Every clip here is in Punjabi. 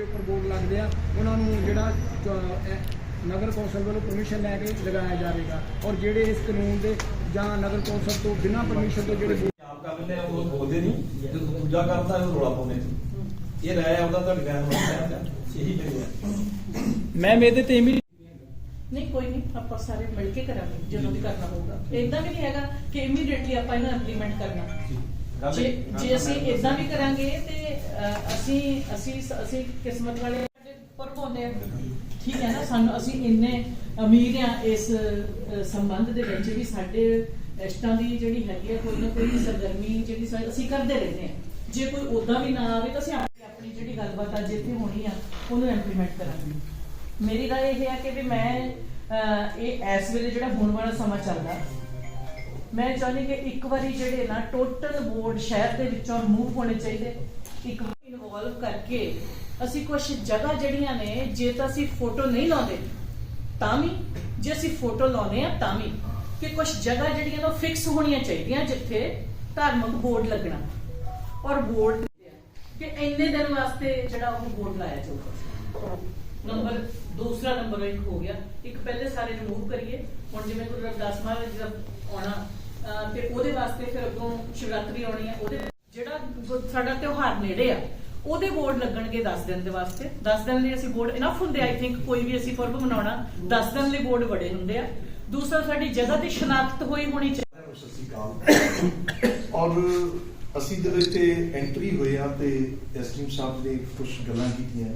ਦੇ ਉੱਪਰ ਬੋਰਡ ਲੱਗਦੇ ਆ ਉਹਨਾਂ ਨੂੰ ਜਿਹੜਾ ਇਹ ਨਗਰ ਕੌਂਸਲ ਵੱਲੋਂ ਪਰਮਿਸ਼ਨ ਲੈ ਕੇ ਲਗਾਇਆ ਜਾਵੇਗਾ। ਔਰ ਜਿਹੜੇ ਇਸ ਕਾਨੂੰਨ ਦੇ ਜਾਂ ਨਗਰ ਕੌਂਸਲ ਤੋਂ ਬਿਨਾਂ ਪਰਮਿਸ਼ਨ ਤੋਂ ਜਿਹੜੇ ਆਪ ਕਰ ਲੈਂਦੇ ਆ ਉਹ ਬੋਲਦੇ ਨਹੀਂ ਜਦੋਂ ਦੂਜਾ ਕਰਦਾ ਉਹ ਰੋਲਾ ਪਾਉਂਦੇ ਨੇ। ਇਹ ਰਾਇ ਆਉਂਦਾ ਤੁਹਾਡੀ ਗੈਰ ਨੂੰ ਇਹੀ ਕਰੀ ਹੈ। ਮੈਮ ਇਹਦੇ ਤੇ ਇਮੀ ਨਹੀਂ ਕੋਈ ਨਹੀਂ ਆਪਾਂ ਸਾਰੇ ਮਿਲ ਕੇ ਕਰਾਂਗੇ ਜਦੋਂ ਵੀ ਕਰਨਾ ਹੋਊਗਾ। ਇਦਾਂ ਵੀ ਨਹੀਂ ਹੈਗਾ ਕਿ ਇਮੀਡੀਏਟਲੀ ਆਪਾਂ ਇਹਨੂੰ ਇੰਪਲੀਮੈਂਟ ਕਰਨਾ। ਜੇ ਜੇ ਅਸੀਂ ਇਦਾਂ ਵੀ ਕਰਾਂਗੇ ਤੇ ਅਹ, ਅਸੀਂ ਅਸੀਂ ਅਸੀਂ ਕਿਸਮਤ ਵਾਲੇ ਪਰਪੋਨੇ ਠੀਕ ਹੈ ਨਾ? ਸਾਨੂੰ ਅਸੀਂ ਇੰਨੇ ਅਮੀਰ ਆ ਇਸ ਅਹ, ਸੰਬੰਧ ਦੇ ਵਿੱਚ ਵੀ ਸਾਡੇ ਇਸ਼ਟਾਂ ਦੀ ਜਿਹੜੀ ਹੈਗੀ ਆ ਕੋਈ ਨਾ ਕੋਈ ਸਰਗਰਮੀ ਜਿਹੜੀ ਸਾ- ਅਸੀਂ ਕਰਦੇ ਰਹਿੰਦੇ ਆ। ਜੇ ਕੋਈ ਉਦਾਂ ਵੀ ਨਾ ਆਵੇ ਤਾਂ ਅਸੀਂ ਆਪਣੀ ਆਪਣੀ ਜਿਹੜੀ ਗੱਲਬਾਤ ਅੱਜ ਇੱਥੇ ਹੋਣੀ ਆ ਉਹਨੂੰ ਇੰਪਲੀਮੈਂਟ ਕਰਾਂਗੇ। ਮੇਰੀ ਰਾਏ ਇਹ ਹੈ ਕਿ ਵੀ ਮੈਂ ਅਹ, ਇਹ ਇਸ ਵੇਲੇ ਜਿਹੜਾ ਹੋਣ ਵਾਲਾ ਸਮਾਂ ਚੱਲਦਾ ਮੈਂ ਚਾਹੁੰਦੀ ਕਿ ਇੱਕ ਵਾਰੀ ਜਿਹੜੇ ਨਾ ਟੋਟਲ ਬੋਰਡ ਸ਼ਹਿਰ ਦੇ ਵਿੱਚੋਂ ਰਿਮੂਵ ਹੋਣੇ ਚਾਹੀਦੇ। ਇੱਕ ਇਨਵੋਲਵ ਕਰਕੇ ਅਸੀਂ ਕੁਝ ਜਗ੍ਹਾ ਜਿਹੜੀਆਂ ਨੇ, ਜੇ ਤਾਂ ਅਸੀਂ ਫੋਟੋ ਨਹੀਂ ਲਾਉਂਦੇ, ਤਾਂ ਵੀ, ਜੇ ਅਸੀਂ ਫੋਟੋ ਲਾਉਨੇ ਆ ਤਾਂ ਵੀ। ਕਿ ਕੁਝ ਜਗ੍ਹਾ ਜਿਹੜੀਆਂ ਨੇ ਫਿਕਸ ਹੋਣੀਆਂ ਚਾਹੀਦੀਆਂ ਜਿੱਥੇ ਧਾਰਮਿਕ ਬੋਰਡ ਲੱਗਣਾ। ਔਰ ਬੋਰਡ ਕਿ ਇੰਨੇ ਦਿਨ ਵਾਸਤੇ ਜਿਹੜਾ ਉਹ ਬੋਰਡ ਲਾਇਆ ਜਾਊਗਾ। ਨੰਬਰ, ਦੂਸਰਾ ਨੰਬਰ ਇੱਕ ਹੋ ਗਿਆ। ਇੱਕ ਪਹਿਲੇ ਸਾਰੇ ਰਿਮੂਵ ਕਰੀਏ। ਹੁਣ ਜਿਵੇਂ ਗੁਰੂ ਰਵਿਦਾਸ ਮਹਾਰਾਜ ਜੀ ਦਾ ਆਉਣਾ ਤੇ ਉਹਦੇ ਵਾਸਤੇ ਫਿਰ ਅੱਗੋਂ ਸ਼ਿਵਰਾਤਰੀ ਆਉਣੀ ਹੈ। ਉਹਦੇ ਜਿਹੜਾ ਸਾਡਾ ਤਿਉਹਾਰ ਨੇੜੇ ਆ ਉਹਦੇ ਬੋਰਡ ਲੱਗਣਗੇ 10 ਦਿਨ ਦੇ ਵਾਸਤੇ। 10 ਦਿਨ ਲਈ ਅਸੀਂ ਬੋਰਡ ਇਨਫ ਹੁੰਦੇ ਆਈ ਥਿੰਕ ਕੋਈ ਵੀ ਅਸੀਂ ਪਰਬ ਮਨਾਉਣਾ 10 ਦਿਨ ਲਈ ਬੋਰਡ ਬੜੇ ਹੁੰਦੇ ਆ। ਦੂਸਰਾ ਸਾਡੀ ਜਗ੍ਹਾ ਦੀ ਸ਼ਨਾਖਤ ਹੋਈ ਹੋਣੀ ਚਾਹੀਦੀ ਔਰ ਅਸੀਂ ਜਦੋਂ ਇੱਥੇ ਐਂਟਰੀ ਹੋਏ ਆ ਤੇ ਐਸਟ੍ਰੀਮ ਸਾਹਿਬ ਨੇ ਕੁਝ ਗੱਲਾਂ ਕੀਤੀਆਂ।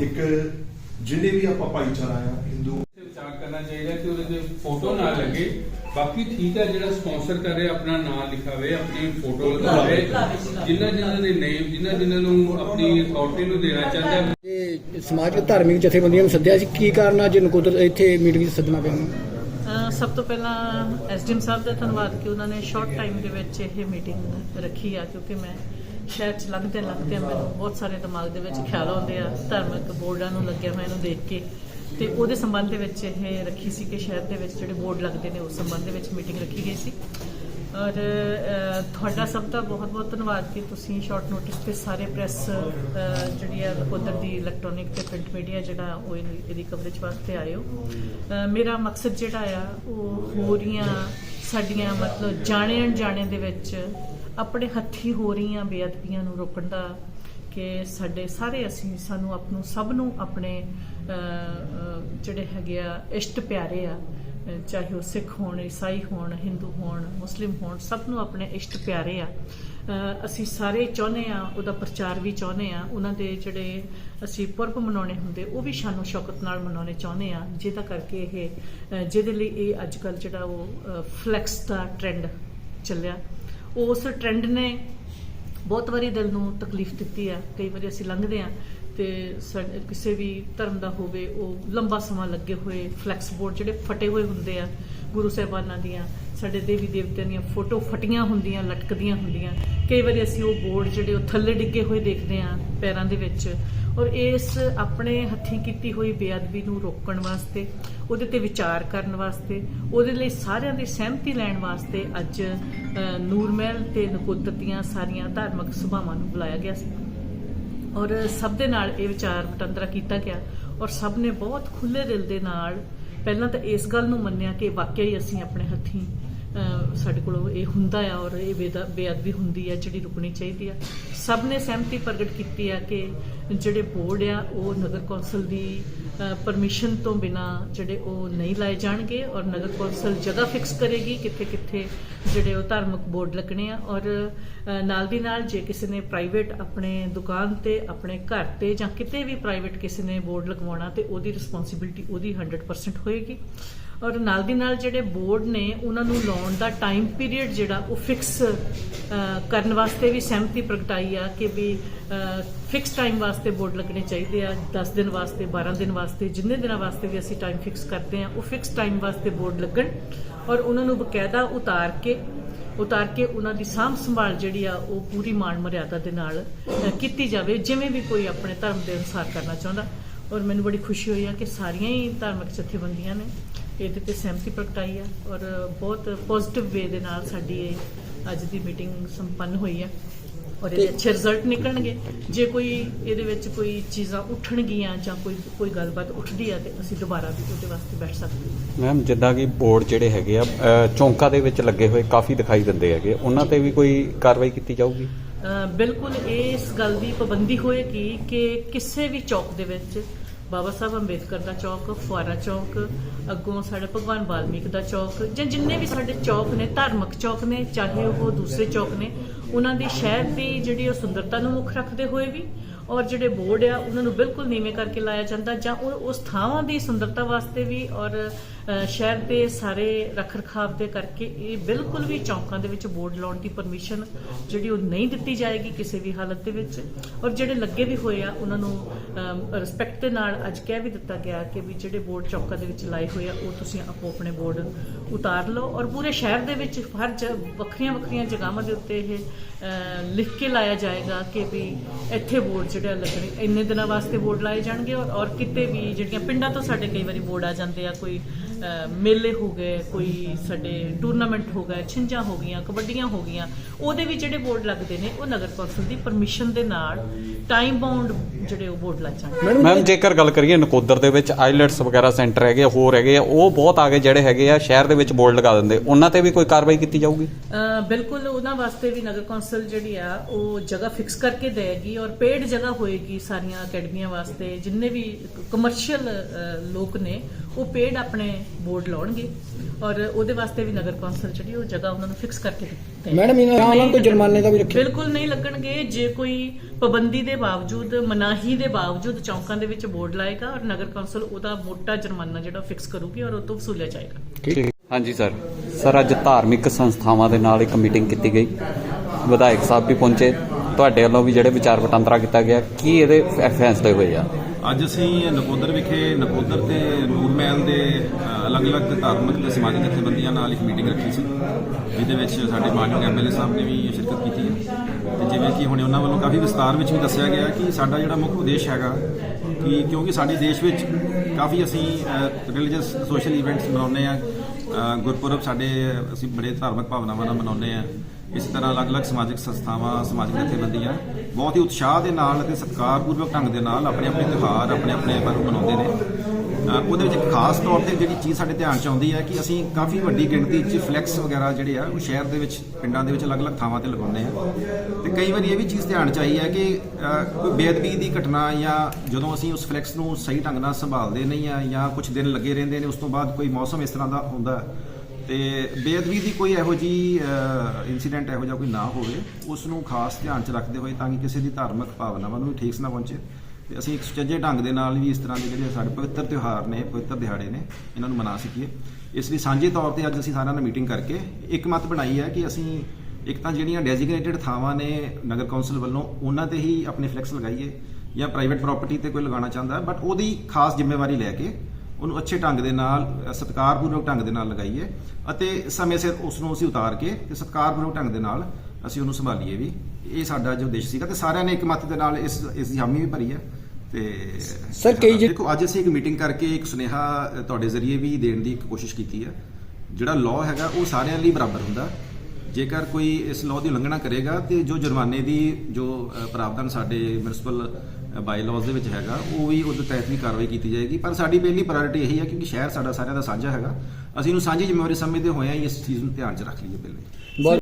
ਇੱਕ ਜਿੰਨੇ ਵੀ ਆਪਾਂ ਭਾਈਚਾਰਾ ਆ ਹਿੰਦੂ ਵਿਚਾਰ ਕਰਨਾ ਚਾਹੀਦਾ ਕਿ ਉਹਦੇ ਤੇ ਫੋਟੋ ਨਾ ਲੱਗੇ। ਬਾਕੀ ਠੀਕ ਹੈ ਜਿਹੜਾ ਸਪਾਂਸਰ ਕਰ ਰਿਹਾ ਆਪਣਾ ਨਾਮ ਲਿਖਾਵੇ ਆਪਣੀ ਫੋਟੋ ਲਗਾਵੇ ਜਿਨ੍ਹਾਂ ਜਿਨ੍ਹਾਂ ਨੇ ਨੇਮ ਜਿਨ੍ਹਾਂ ਜਿਨ੍ਹਾਂ ਨੂੰ ਆਪਣੀ ਅਥਾਰਟੀ ਨੂੰ ਦੇਣਾ ਚਾਹੁੰਦਾ ਇਹ ਸਮਾਜਿਕ ਧਾਰਮਿਕ ਜਥੇਬੰਦੀਆਂ ਨੂੰ ਸੱਦਿਆ ਸੀ। ਕੀ ਕਾਰਨ ਆ ਜੇ ਨਕੋਦਰ ਇੱਥੇ ਮੀਟਿੰਗ 'ਚ ਸੱਦਣਾ ਪਿਆ? ਅਹ ਸਭ ਤੋਂ ਪਹਿਲਾਂ ਐਸਡੀਐਮ ਸਾਹਿਬ ਦਾ ਧੰਨਵਾਦ ਕਿ ਉਹਨਾਂ ਨੇ ਸ਼ਾਰਟ ਟਾਈਮ ਦੇ ਵਿੱਚ ਇਹ ਮੀਟਿੰਗ ਰੱਖੀ ਆ ਕਿਉਂਕਿ ਮੈਂ ਸ਼ਹਿਰ ਚ ਲੰਘਦੇ ਲੰਘਦੇ ਮੈਨੂੰ ਬਹੁਤ ਸਾਰੇ ਦਿਮਾਗ ਦੇ ਵਿੱਚ ਖਿਆਲ ਆਉਂਦੇ ਆ। ਧਾਰਮਿਕ ਬੋਰਡਾਂ ਨੂੰ ਲੱਗਿਆ ਮੈਂ ਇਹਨੂੰ ਦੇਖ ਕੇ। ਤੇ ਉਹਦੇ ਸੰਬੰਧ ਦੇ ਵਿੱਚ ਇਹ ਰੱਖੀ ਸੀ ਕਿ ਸ਼ਹਿਰ ਦੇ ਵਿੱਚ ਜਿਹੜੇ ਬੋਰਡ ਲੱਗਦੇ ਨੇ, ਉਸ ਸੰਬੰਧ ਦੇ ਵਿੱਚ ਮੀਟਿੰਗ ਰੱਖੀ ਗਈ ਸੀ। ਔਰ ਤੁਹਾਡਾ ਸਭ ਦਾ ਬਹੁਤ ਬਹੁਤ ਧੰਨਵਾਦ ਕਿ ਤੁਸੀਂ ਸ਼ਾਰਟ ਨੋਟਿਸ ਤੇ ਸਾਰੇ ਪ੍ਰੈਸ ਜਿਹੜੀ ਆ ਨਕੋਦਰ ਦੀ ਇਲੈਕਟ੍ਰੋਨਿਕ ਤੇ ਪ੍ਰਿੰਟ ਮੀਡੀਆ ਜਿਹੜਾ ਉਹ ਇਹਨੂੰ- ਇਹਦੀ ਕਵਰੇਜ ਵਾਸਤੇ ਆਏ ਹੋ। ਮੇਰਾ ਮਕਸਦ ਜਿਹੜਾ ਆ, ਉਹ ਹੋ ਰਹੀਆਂ ਸਾਡੀਆਂ ਮਤਲਬ ਜਾਣੇ ਅਣਜਾਣੇ ਦੇ ਵਿੱਚ ਆਪਣੇ ਹੱਥੀ ਹੋ ਰਹੀਆਂ ਬੇਅਦਬੀਆਂ ਨੂੰ ਰੋਕਣ ਦਾ ਕਿ ਸਾਡੇ ਸਾਰੇ ਅਸੀਂ, ਸਾਨੂੰ ਆਪ ਨੂੰ ਸਭ ਨੂੰ ਆਪਣੇ ਜਿਹੜੇ ਹੈਗੇ ਆ, ਇਸ਼ਟ ਪਿਆਰੇ ਆ ਚਾਹੇ ਉਹ ਸਿੱਖ ਹੋਣ, ਈਸਾਈ ਹੋਣ, ਹਿੰਦੂ ਹੋਣ, ਮੁਸਲਿਮ ਹੋਣ, ਸਭ ਨੂੰ ਆਪਣੇ ਇਸ਼ਟ ਪਿਆਰੇ ਆ। ਅਸੀਂ ਸਾਰੇ ਚਾਹੁੰਦੇ ਆ, ਉਹਦਾ ਪ੍ਰਚਾਰ ਵੀ ਚਾਹੁੰਦੇ ਆ, ਉਹਨਾਂ ਦੇ ਜਿਹੜੇ ਅਸੀਂ ਪੁਰਬ ਮਨਾਉਣੇ ਹੁੰਦੇ, ਉਹ ਵੀ ਸ਼ਾਨੋ ਸ਼ੌਕਤ ਨਾਲ ਮਨਾਉਣੇ ਚਾਹੁੰਦੇ ਆ, ਜਿਹਦਾ ਕਰਕੇ ਇਹ ਜਿਹਦੇ ਲਈ ਇਹ ਅੱਜ ਕੱਲ ਜਿਹੜਾ ਉਹ ਫਲੈਕਸ ਦਾ ਟ੍ਰੈਂਡ ਚੱਲਿਆ। ਉਸ ਟ੍ਰੈਂਡ ਨੇ ਬਹੁਤ ਵਾਰੀ ਦਿਲ ਨੂੰ ਤਕਲੀਫ ਦਿੱਤੀ ਆ, ਕਈ ਵਾਰੀ ਅਸੀਂ ਲੰਘਦੇ ਆ ਤੇ ਸਾਡੇ ਕਿਸੇ ਵੀ ਧਰਮ ਦਾ ਹੋਵੇ, ਉਹ ਲੰਬਾ ਸਮਾਂ ਲੱਗੇ ਹੋਏ ਫਲੈਕਸ ਬੋਰਡ ਜਿਹੜੇ ਫਟੇ ਹੋਏ ਹੁੰਦੇ ਆ ਗੁਰੂ ਸਾਹਿਬਾਨਾਂ ਦੀਆਂ, ਸਾਡੇ ਦੇਵੀ ਦੇਵਤਿਆਂ ਦੀਆਂ ਫੋਟੋ ਫਟੀਆਂ ਹੁੰਦੀਆਂ, ਲਟਕਦੀਆਂ ਹੁੰਦੀਆਂ। ਕਈ ਵਾਰੀ ਅਸੀਂ ਉਹ ਬੋਰਡ ਜਿਹੜੇ ਉਹ ਥੱਲੇ ਡਿੱਗੇ ਹੋਏ ਦੇਖਦੇ ਆ ਪੈਰਾਂ ਦੇ ਵਿੱਚ ਔਰ ਇਸ ਆਪਣੇ ਹੱਥੀਂ ਕੀਤੀ ਹੋਈ ਬੇਅਦਬੀ ਨੂੰ ਰੋਕਣ ਵਾਸਤੇ, ਉਹਦੇ ਤੇ ਵਿਚਾਰ ਕਰਨ ਵਾਸਤੇ, ਉਹਦੇ ਲਈ ਸਾਰਿਆਂ ਦੀ ਸਹਿਮਤੀ ਲੈਣ ਵਾਸਤੇ ਅੱਜ ਨੂਰਮਹਿਲ ਤੇ ਨਕੋਦਰ ਦੀਆਂ ਸਾਰੀਆਂ ਧਾਰਮਿਕ ਸਭਾਵਾਂ ਨੂੰ ਬੁਲਾਇਆ ਗਿਆ ਸੀ। ਔਰ ਸਭ ਦੇ ਨਾਲ ਇਹ ਵਿਚਾਰ ਵਟਾਂਦਰਾ ਕੀਤਾ ਗਿਆ। ਔਰ ਸਭ ਨੇ ਬਹੁਤ ਖੁੱਲੇ ਦਿਲ ਦੇ ਨਾਲ ਪਹਿਲਾਂ ਤਾਂ ਇਸ ਗੱਲ ਨੂੰ ਮੰਨਿਆ ਕਿ ਵਾਕਿਆ ਹੀ ਅਸੀਂ ਆਪਣੇ ਹੱਥੀਂ ਸਾਡੇ ਕੋਲ ਇਹ ਹੁੰਦਾ ਆ ਔਰ ਇਹ ਬੇਅਦਬੀ ਹੁੰਦੀ ਆ, ਜਿਹੜੀ ਰੁਕਣੀ ਚਾਹੀਦੀ ਆ। ਸਭ ਨੇ ਸਹਿਮਤੀ ਪ੍ਰਗਟ ਕੀਤੀ ਆ ਕਿ ਜਿਹੜੇ ਬੋਰਡ ਆ, ਉਹ ਨਗਰ ਕੌਂਸਲ ਦੀ ਪਰਮਿਸ਼ਨ ਤੋਂ ਬਿਨਾ ਜਿਹੜੇ ਉਹ ਨਹੀਂ ਲਾਏ ਜਾਣਗੇ ਔਰ ਨਗਰ ਕੌਂਸਲ ਜਗ੍ਹਾ ਫਿਕਸ ਕਰੇਗੀ ਕਿੱਥੇ ਕਿੱਥੇ ਜਿਹੜੇ ਉਹ ਧਾਰਮਿਕ ਬੋਰਡ ਲੱਗਣੇ ਆ। ਔਰ ਨਾਲ ਦੀ ਨਾਲ ਜੇ ਕਿਸੇ ਨੇ ਪ੍ਰਾਈਵੇਟ ਆਪਣੇ ਦੁਕਾਨ ਤੇ, ਆਪਣੇ ਘਰ ਤੇ ਜਾਂ ਕਿਤੇ ਵੀ ਪ੍ਰਾਈਵੇਟ ਕਿਸੇ ਨੇ ਬੋਰਡ ਲਗਵਾਉਣਾ ਤੇ ਉਹਦੀ ਰਿਸਪੌਂਸਿਬਿਲਟੀ ਉਹਦੀ 100% ਹੋਏਗੀ। ਔਰ ਨਾਲ ਦੀ ਨਾਲ ਜਿਹੜੇ ਬੋਰਡ ਨੇ, ਉਹਨਾਂ ਨੂੰ ਲਾਉਣ ਦਾ ਟਾਈਮ ਪੀਰੀਅਡ ਜਿਹੜਾ, ਉਹ ਫਿਕਸ ਕਰਨ ਵਾਸਤੇ ਵੀ ਸਹਿਮਤੀ ਪ੍ਰਗਟਾਈ ਆ ਕਿ ਵੀ ਫਿਕਸ ਟਾਈਮ ਵਾਸਤੇ ਬੋਰਡ ਲੱਗਣੇ ਚਾਹੀਦੇ ਆ। 10 ਦਿਨ ਵਾਸਤੇ 12 ਦਿਨ ਵਾਸਤੇ, ਜਿੰਨੇ ਦਿਨਾਂ ਵਾਸਤੇ ਵੀ ਅਸੀਂ ਟਾਈਮ ਫਿਕਸ ਕਰਦੇ ਆ, ਉਹ ਫਿਕਸ ਟਾਈਮ ਵਾਸਤੇ ਬੋਰਡ ਲੱਗਣ ਔਰ ਉਹਨਾਂ ਨੂੰ ਬਕਾਇਦਾ ਉਤਾਰ ਕੇ ਉਤਾਰ ਕੇ ਉਹਨਾਂ ਦੀ ਸਾਂਭ ਸੰਭਾਲ ਜਿਹੜੀ ਆ, ਉਹ ਪੂਰੀ ਮਾਣ ਮਰਿਆਦਾ ਦੇ ਨਾਲ ਕੀਤੀ ਜਾਵੇ, ਜਿਵੇਂ ਵੀ ਕੋਈ ਆਪਣੇ ਧਰਮ ਦੇ ਅਨੁਸਾਰ ਕਰਨਾ ਚਾਹੁੰਦਾ। ਔਰ ਮੈਨੂੰ ਬੜੀ ਖੁਸ਼ੀ ਹੋਈ ਆ ਕਿ ਸਾਰੀਆਂ ਹੀ ਧਾਰਮਿਕ ਜਥੇਬੰਦੀਆਂ ਨੇ ਇਹਦੇ ਤੇ ਸਹਿਮਤੀ ਪ੍ਰਗਟਾਈ ਆ ਔਰ ਬਹੁਤ ਪੋਜ਼ਿਟਿਵ ਵੇ ਦੇ ਨਾਲ ਸਾਡੀ ਇਹ ਅੱਜ ਦੀ ਮੀਟਿੰਗ ਸੰਪੰਨ ਹੋਈ ਆ ਔਰ ਇਹਦੇ ਅੱਛੇ ਰਿਜ਼ਲਟ ਨਿਕਲਣਗੇ। ਜੇ ਕੋਈ ਇਹਦੇ ਵਿੱਚ ਕੋਈ ਚੀਜ਼ਾਂ ਉੱਠਣਗੀਆਂ ਜਾਂ ਕੋਈ ਕੋਈ ਗੱਲਬਾਤ ਉੱਠਦੀ ਆ ਤੇ ਅਸੀਂ ਦੁਬਾਰਾ ਵੀ ਉਹਦੇ ਵਾਸਤੇ ਬੈਠ ਸਕਦੇ ਹਾਂ। ਮੈਮ ਜਿੱਦਾਂ ਕਿ ਬੋਰਡ ਜਿਹੜੇ ਹੈਗੇ ਆ ਚੌਂਕਾਂ ਦੇ ਵਿੱਚ ਲੱਗੇ ਹੋਏ ਕਾਫੀ ਦਿਖਾਈ ਦਿੰਦੇ ਹੈਗੇ। ਉਹਨਾਂ ਤੇ ਵੀ ਕੋਈ ਕਾਰਵਾਈ ਕੀਤੀ ਜਾਊਗੀ? ਬਿਲਕੁਲ ਇਸ ਗੱਲ ਦੀ ਪਾਬੰਦੀ ਹੋਏਗੀ ਕਿ ਕਿਸੇ ਵੀ ਚੌਕ ਦੇ ਵਿੱਚ ਬਾਬਾ ਸਾਹਿਬ ਅੰਬੇਦਕਰ ਦਾ ਚੌਕ, ਫੁਆਰਾ ਚੌਕ, ਅੱਗੋਂ ਸਾਡੇ ਭਗਵਾਨ ਵਾਲਮੀਕ ਦਾ ਚੌਕ, ਜਾਂ ਜਿੰਨੇ ਵੀ ਸਾਡੇ ਚੌਕ ਨੇ, ਧਾਰਮਿਕ ਚੌਕ ਨੇ, ਚਾਹੇ ਉਹ ਦੂਸਰੇ ਚੌਕ ਨੇ, ਉਹਨਾਂ ਦੀ ਸ਼ਹਿਰ ਦੀ ਜਿਹੜੀ ਉਹ ਸੁੰਦਰਤਾ ਨੂੰ ਮੁੱਖ ਰੱਖਦੇ ਹੋਏ ਵੀ ਔਰ ਜਿਹੜੇ ਬੋਰਡ ਆ, ਉਹਨਾਂ ਨੂੰ ਬਿਲਕੁਲ ਨੀਵੇਂ ਕਰਕੇ ਲਾਇਆ ਜਾਂਦਾ ਜਾਂ ਉਹ ਉਸ ਥਾਵਾਂ ਦੀ ਸੁੰਦਰਤਾ ਵਾਸਤੇ ਵੀ ਔਰ ਸ਼ਹਿਰ ਦੇ ਸਾਰੇ ਰੱਖ ਰਖਾਵ ਦੇ ਕਰਕੇ ਇਹ ਬਿਲਕੁਲ ਵੀ ਚੌਂਕਾਂ ਦੇ ਵਿੱਚ ਬੋਰਡ ਲਾਉਣ ਦੀ ਪਰਮਿਸ਼ਨ ਜਿਹੜੀ ਉਹ ਨਹੀਂ ਦਿੱਤੀ ਜਾਏਗੀ ਕਿਸੇ ਵੀ ਹਾਲਤ ਦੇ ਵਿੱਚ। ਔਰ ਜਿਹੜੇ ਲੱਗੇ ਵੀ ਹੋਏ ਆ, ਉਹਨਾਂ ਨੂੰ ਰਿਸਪੈਕਟ ਦੇ ਨਾਲ ਅੱਜ ਕਹਿ ਵੀ ਦਿੱਤਾ ਗਿਆ ਕਿ ਵੀ ਜਿਹੜੇ ਬੋਰਡ ਚੌਕਾਂ ਦੇ ਵਿੱਚ ਲਾਏ ਹੋਏ ਆ, ਉਹ ਤੁਸੀਂ ਆਪੋ ਆਪਣੇ ਬੋਰਡ ਉਤਾਰ ਲਓ। ਔਰ ਪੂਰੇ ਸ਼ਹਿਰ ਦੇ ਵਿੱਚ ਹਰ ਜ- ਵੱਖਰੀਆਂ ਵੱਖਰੀਆਂ ਜਗ੍ਹਾਵਾਂ ਦੇ ਉੱਤੇ ਇਹ ਲਿਖ ਕੇ ਲਾਇਆ ਜਾਏਗਾ ਕਿ ਵੀ ਇੱਥੇ ਬੋਰਡ ਜਿਹੜੇ ਆ ਲੱਗਣੇ ਇੰਨੇ ਦਿਨਾਂ ਵਾਸਤੇ ਬੋਰਡ ਲਾਏ ਜਾਣਗੇ ਔਰ ਕਿਤੇ ਵੀ ਜਿਹੜੀਆਂ ਪਿੰਡਾਂ ਤੋਂ ਸਾਡੇ ਕਈ ਵਾਰੀ ਬੋਰਡ ਆ ਜਾਂਦੇ ਆ, ਕੋਈ ਮੇਲੇ ਹੋ ਗਏ ਕੋਈ ਸਾਡੇ ਟੂਰਨਾਮੈਂਟ ਹੋ ਗਏ ਛਿੰਝਾਂ ਹੋ ਗਈਆਂ ਕਬੱਡੀਆਂ ਹੋ ਗਈਆਂ ਉਹਦੇ ਵੀ ਜਿਹੜੇ ਬੋਰਡ ਲੱਗਦੇ ਨੇ ਉਹ ਨਗਰ ਕੌਂਸਲ ਦੀ ਪਰਮਿਸ਼ਨ ਦੇ ਨਾਲ ਟਾਈਮ ਬਾਉਂਡ ਜਿਹੜੇ ਉਹ ਬੋਰਡ ਲੱਗ ਜਾਣਗੇ। ਮੈਮ ਜੇਕਰ ਗੱਲ ਕਰੀਏ ਨਕੋਦਰ ਦੇ ਵਿੱਚ ਆਈਲੈਟਸ ਵਗੈਰਾ ਸੈਂਟਰ ਹੈਗੇ ਹੋਰ ਹੈਗੇ ਆ ਉਹ ਬਹੁਤ ਆਗੇ ਜਿਹੜੇ ਹੈਗੇ ਆ ਸ਼ਹਿਰ ਦੇ ਵਿੱਚ ਬੋਰਡ ਲਗਾ ਦਿੰਦੇ। ਉਹਨਾਂ ਤੇ ਵੀ ਕੋਈ ਕਾਰਵਾਈ ਕੀਤੀ ਜਾਊਗੀ? ਬਿਲਕੁਲ ਉਹਨਾਂ ਵਾਸਤੇ ਵੀ ਨਗਰ ਕੌਂਸਲ ਜਿਹੜੀ ਆ ਉਹ ਜਗ੍ਹਾ ਫਿਕਸ ਕਰਕੇ ਦੇਗੀ ਔਰ ਪੇਡ ਜਗ੍ਹਾ ਹੋਏਗੀ ਸਾਰੀਆਂ ਅਕੈਡਮੀਆਂ ਵਾਸਤੇ ਜਿੰਨੇ ਵੀ ਕਮਰਸ਼ੀਅਲ ਲੋਕ ਨੇ ਉਹ ਪੇਡ ਆਪਣੇ ਬੋਰਡ ਲਾਉਣਗੇ ਔਰ ਉਹਦੇ ਵਾਸਤੇ ਵੀ ਨਗਰ ਕੌਂਸਲ ਜਿਹੜੀ ਉਹ ਜਗ੍ਹਾ ਉਹਨਾਂ ਨੂੰ ਫਿਕਸ ਕਰਕੇ ਦਿੱਤੀ ਮੈਡਮ, ਇਹਨਾਂ ਨਾਲ ਉਹਨਾਂ ਨੂੰ ਕੋਈ ਜੁਰਮਾਨੇ ਦਾ ਵੀ ਰੱਖਿਆ? ਬਿਲਕੁਲ ਨਹੀਂ ਲੱਗਣਗੇ। ਜੇ ਕੋਈ ਪਾਬੰਦੀ ਦੇ ਬਾਵਜੂਦ ਮਨਾਹੀ ਦੇ ਬਾਵਜੂਦ ਚੌਂਕਾਂ ਦੇ ਵਿੱਚ ਬੋਰਡ ਲਾਏਗਾ ਔਰ ਨਗਰ ਕੌਂਸਲ ਉਹਦਾ ਮੋਟਾ ਜੁਰਮਾਨਾ ਜਿਹੜਾ ਫਿਕਸ ਕਰੂਗੀ ਔਰ ਉਹ ਤੋਂ ਵਸੂਲਿਆ ਜਾਏਗਾ। ਠੀਕ। ਹਾਂਜੀ ਸਰ। ਸਰ ਅੱਜ ਧਾਰਮਿਕ ਸੰਸਥਾਵਾਂ ਦੇ ਨਾਲ ਇੱਕ ਮੀਟਿੰਗ ਕੀਤੀ ਗਈ। ਵਿਧਾਇਕ ਸਾਹਿਬ ਵੀ ਪਹੁੰਚੇ। ਤੁਹਾਡੇ ਵੱਲੋਂ ਵੀ ਜਿਹੜੇ ਵਿਚਾਰ ਵਟਾਂਦਰਾ ਕੀਤਾ ਗਿਆ ਕੀ ਇਹਦੇ ਫੈਸਲੇ ਹੋਏ ਆ? ਅੱਜ ਅਸੀਂ ਨਕੋਦਰ ਵਿਖੇ, ਨਕੋਦਰ ਤੇ ਨੂਰਮਹਿਲ ਦੇ ਅਲੱਗ-ਅਲੱਗ ਧਾਰਮਿਕ ਤੇ ਸਮਾਜਿਕ ਜਥੇਬੰਦੀਆਂ ਨਾਲ ਇੱਕ ਮੀਟਿੰਗ ਰੱਖੀ ਸੀ, ਜਿਹਦੇ ਵਿੱਚ ਸਾਡੇ ਮਾਨਯੋਗ ਐਮਐਲਏ ਸਾਹਿਬ ਨੇ ਵੀ ਸ਼ਿਰਕਤ ਕੀਤੀ ਹੈ। ਤੇ ਜਿਵੇਂ ਕਿ ਹੁਣ ਉਹਨਾਂ ਵੱਲੋਂ ਕਾਫੀ ਵਿਸਤਾਰ ਵਿੱਚ ਵੀ ਦੱਸਿਆ ਗਿਆ ਕਿ ਸਾਡਾ ਜਿਹੜਾ ਮੁੱਖ ਉਦੇਸ਼ ਹੈਗਾ ਕਿ ਕਿਉਂਕਿ ਸਾਡੇ ਦੇਸ਼ ਵਿੱਚ ਕਾਫੀ ਅਸੀਂ ਰਿਲੀਜੀਅਸ ਸੋਸ਼ਲ ਇਵੈਂਟਸ ਮਨਾਉਂਦੇ ਆ ਗੁਰਪੁਰਬ ਸਾਡੇ ਅਸੀਂ ਬੜੇ ਧਾਰਮਿਕ ਭਾਵਨਾਵਾਂ ਨਾਲ ਮਨਾਉਂਦੇ ਆ ਇਸ ਤਰ੍ਹਾਂ ਅਲੱਗ-ਅਲੱਗ ਸਮਾਜਿਕ ਸੰਸਥਾਵਾਂ, ਸਮਾਜਿਕ ਜਥੇਬੰਦੀਆਂ ਬਹੁਤ ਹੀ ਉਤਸ਼ਾਹ ਦੇ ਨਾਲ ਅਤੇ ਸਤਿਕਾਰਪੂਰਵਕ ਢੰਗ ਦੇ ਨਾਲ ਆਪਣੇ ਆਪਣੇ ਤਿਉਹਾਰ ਆਪਣੇ ਆਪਣੇ ਪਰਵ ਮਨਾਉਂਦੇ ਨੇ। ਉਹਦੇ ਵਿੱਚ ਖਾਸ ਤੌਰ ਤੇ ਜਿਹੜੀ ਚੀਜ਼ ਸਾਡੇ ਧਿਆਨ ਚ ਆਉਂਦੀ ਹੈ ਕਿ ਅਸੀਂ ਕਾਫੀ ਵੱਡੀ ਗਿਣਤੀ 'ਚ ਫਲੈਕਸ ਵਗੈਰਾ ਜਿਹੜੇ ਆ, ਉਹ ਸ਼ਹਿਰ ਦੇ ਵਿੱਚ, ਪਿੰਡਾਂ ਦੇ ਵਿੱਚ ਅਲੱਗ-ਅਲੱਗ ਥਾਵਾਂ ਤੇ ਲਗਾਉਂਦੇ ਆ। ਤੇ ਕਈ ਵਾਰੀ ਇਹ ਵੀ ਚੀਜ਼ ਧਿਆਨ ਚ ਆਈ ਹੈ ਕਿ ਕੋਈ ਬੇਅਦਬੀ ਦੀ ਘਟਨਾ ਜਾਂ ਜਦੋਂ ਅਸੀਂ ਉਸ ਫਲੈਕਸ ਨੂੰ ਸਹੀ ਢੰਗ ਨਾਲ ਸੰਭਾਲਦੇ ਨਹੀਂ ਆ ਜਾਂ ਕੁਝ ਦਿਨ ਲੱਗੇ ਰਹਿੰਦੇ ਨੇ, ਉਸ ਤੋਂ ਬਾਅਦ ਕੋਈ ਮੌਸਮ ਇਸ ਤਰ੍ਹਾਂ ਦਾ ਹੁੰਦਾ ਤੇ ਬੇਅਦਬੀ ਦੀ ਕੋਈ ਇਹੋ ਜੀ ਇਨਸੀਡੈਂਟ ਇਹੋ ਜਿਹਾ ਕੋਈ ਨਾ ਹੋਵੇ ਉਸ ਨੂੰ ਖਾਸ ਧਿਆਨ ਚ ਰੱਖਦੇ ਹੋਏ ਤਾਂ ਕਿ ਕਿਸੇ ਦੀ ਧਾਰਮਿਕ ਭਾਵਨਾਵਾਂ ਨੂੰ ਵੀ ਠੇਸ ਨਾ ਪਹੁੰਚੇ। ਤੇ ਅਸੀਂ ਇੱਕ ਸੁਚੱਜੇ ਢੰਗ ਦੇ ਨਾਲ ਵੀ ਇਸ ਤਰ੍ਹਾਂ ਦੇ ਜਿਹੜੇ ਸਾਡੇ ਪਵਿੱਤਰ ਤਿਉਹਾਰ ਨੇ, ਪਵਿੱਤਰ ਦਿਹਾੜੇ ਨੇ, ਇਹਨਾਂ ਨੂੰ ਮਨਾ ਸਕੀਏ। ਇਸ ਲਈ ਸਾਂਝੇ ਤੌਰ ਤੇ ਅੱਜ ਅਸੀਂ ਸਾਰਿਆਂ ਨਾਲ ਮੀਟਿੰਗ ਕਰਕੇ ਇੱਕ ਮਤ ਬਣਾਈ ਹੈ ਕਿ ਅਸੀਂ ਇੱਕ ਤਾਂ ਜਿਹੜੀਆਂ ਡੈਜ਼ਿਗਨੇਟਿਡ ਥਾਵਾਂ ਨੇ ਨਗਰ ਕੌਂਸਲ ਵੱਲੋਂ, ਉਹਨਾਂ ਤੇ ਹੀ ਆਪਣੇ ਫਲੈਕਸ ਲਗਾਈਏ ਜਾਂ ਪ੍ਰਾਈਵੇਟ ਪ੍ਰਾਪਰਟੀ ਤੇ ਕੋਈ ਲਗਾਉਣਾ ਚਾਹੁੰਦਾ ਬਟ ਉਹਦੀ ਖਾਸ ਜ਼ਿੰਮੇਵਾਰੀ ਲੈ ਕੇ ਉਹਨੂੰ ਅੱਛੇ ਢੰਗ ਦੇ ਨਾਲ ਸਤਿਕਾਰਪੂਰਵਕ ਢੰਗ ਦੇ ਨਾਲ ਲਗਾਈਏ ਅਤੇ ਸਮੇਂ ਸਿਰ ਉਸ ਨੂੰ ਅਸੀਂ ਉਤਾਰ ਕੇ ਤੇ ਸਤਿਕਾਰਪੂਰਵਕ ਢੰਗ ਦੇ ਨਾਲ ਅਸੀਂ ਉਹਨੂੰ ਸੰਭਾਲੀਏ ਵੀ। ਇਹ ਸਾਡਾ ਜੋ ਉਦੇਸ਼ ਸੀਗਾ ਤੇ ਸਾਰਿਆਂ ਨੇ ਇੱਕ ਮਤ ਦੇ ਨਾਲ ਇਸ ਇਸ ਦੀ ਹਾਮੀ ਵੀ ਭਰੀ ਹੈ ਤੇ Sir, ਕਈ ਦੇਖੋ ਅੱਜ ਅਸੀਂ ਇੱਕ ਮੀਟਿੰਗ ਕਰਕੇ ਇੱਕ ਸੁਨੇਹਾ ਤੁਹਾਡੇ ਜ਼ਰੀਏ ਵੀ ਦੇਣ ਦੀ ਇੱਕ ਕੋਸ਼ਿਸ਼ ਕੀਤੀ ਹੈ ਜਿਹੜਾ ਲਾਅ ਹੈਗਾ ਉਹ ਸਾਰਿਆਂ ਲਈ ਬਰਾਬਰ ਹੁੰਦਾ। ਜੇਕਰ ਕੋਈ ਇਸ ਲਾਅ ਦੀ ਉਲੰਘਣਾ ਕਰੇਗਾ ਤੇ ਜੋ ਜੁਰਮਾਨੇ ਦੀ ਜੋ ਪ੍ਰਾਵਧਾਨ ਸਾਡੇ ਮਿਊਨਿਸਪਲ ਬਾਈਲਾਜ਼ ਦੇ ਵਿੱਚ ਹੈਗਾ, ਉਹ ਵੀ ਉਹਦੇ ਤਹਿਤ ਵੀ ਕਾਰਵਾਈ ਕੀਤੀ ਜਾਏਗੀ। ਪਰ ਸਾਡੀ ਪਹਿਲੀ ਪ੍ਰਾਇੋਰਟੀ ਇਹੀ ਹੈ ਕਿਉਂਕਿ ਸ਼ਹਿਰ ਸਾਡਾ ਸਾਰਿਆਂ ਦਾ ਸਾਂਝਾ ਹੈਗਾ। ਅਸੀਂ ਇਹਨੂੰ ਸਾਂਝੀ ਜ਼ਿੰਮੇਵਾਰੀ ਸਮਝਦੇ ਹੋਏ ਹੀ ਇਸ ਚੀਜ਼ ਨੂੰ ਧਿਆਨ 'ਚ ਰੱਖ ਲਈਏ ਪਹਿਲੇ।